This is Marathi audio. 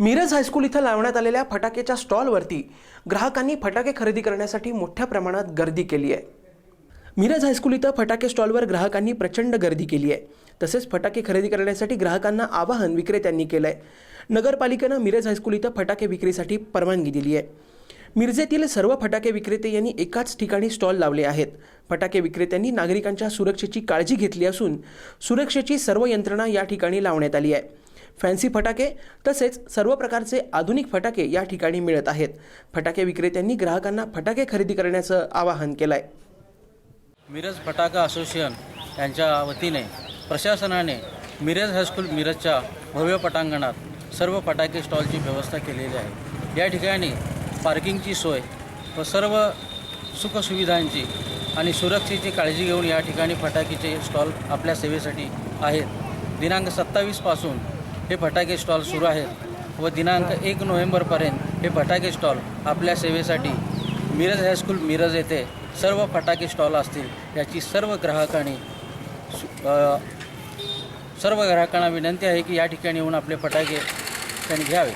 मिरज हायस्कूल इथं लावण्यात आलेल्या फटाकेच्या स्टॉलवरती ग्राहकांनी फटाके खरेदी करण्यासाठी मोठ्या प्रमाणात गर्दी केली आहे. मिरज हायस्कूल इथं फटाके स्टॉलवर ग्राहकांनी प्रचंड गर्दी केली आहे. तसेच फटाके खरेदी करण्यासाठी ग्राहकांना आवाहन विक्रेत्यांनी केलं आहे नगरपालिकेनं मिरज हायस्कूल इथं फटाके विक्रीसाठी परवानगी दिली आहे. मिरजेतील सर्व फटाके विक्रेते यांनी एकाच ठिकाणी स्टॉल लावले आहेत. फटाके विक्रेत्यांनी नागरिकांच्या सुरक्षेची काळजी घेतली असून सुरक्षेची सर्व यंत्रणा या ठिकाणी लावण्यात आली आहे. फॅन्सी फटाके तसेच सर्व प्रकारचे आधुनिक फटाके या ठिकाणी मिळत आहेत. फटाके विक्रेत्यांनी ग्राहकांना फटाके खरेदी करण्याचं आवाहन केलं आहे मिरज फटाका असोसिएशन यांच्या वतीने प्रशासनाने मिरज हायस्कूल मिरजच्या भव्य पटांगणात सर्व फटाके स्टॉलची व्यवस्था केलेली आहे. या ठिकाणी पार्किंगची सोय व सर्व सुखसुविधांची आणि सुरक्षेची काळजी घेऊन या ठिकाणी फटाकेचे स्टॉल आपल्या सेवेसाठी आहेत. दिनांक सत्तावीसपासून हे फटाके स्टॉल सुरू आहेत व दिनांक एक नोव्हेंबरपर्यंत हे फटाके स्टॉल आपल्या सेवेसाठी मिरज हायस्कूल मिरज येथे सर्व फटाके स्टॉल असतील याची सर्व ग्राहकांनी सु- सर्व ग्राहकांना विनंती आहे की या ठिकाणी येऊन आपले फटाके त्यांनी घ्यावे.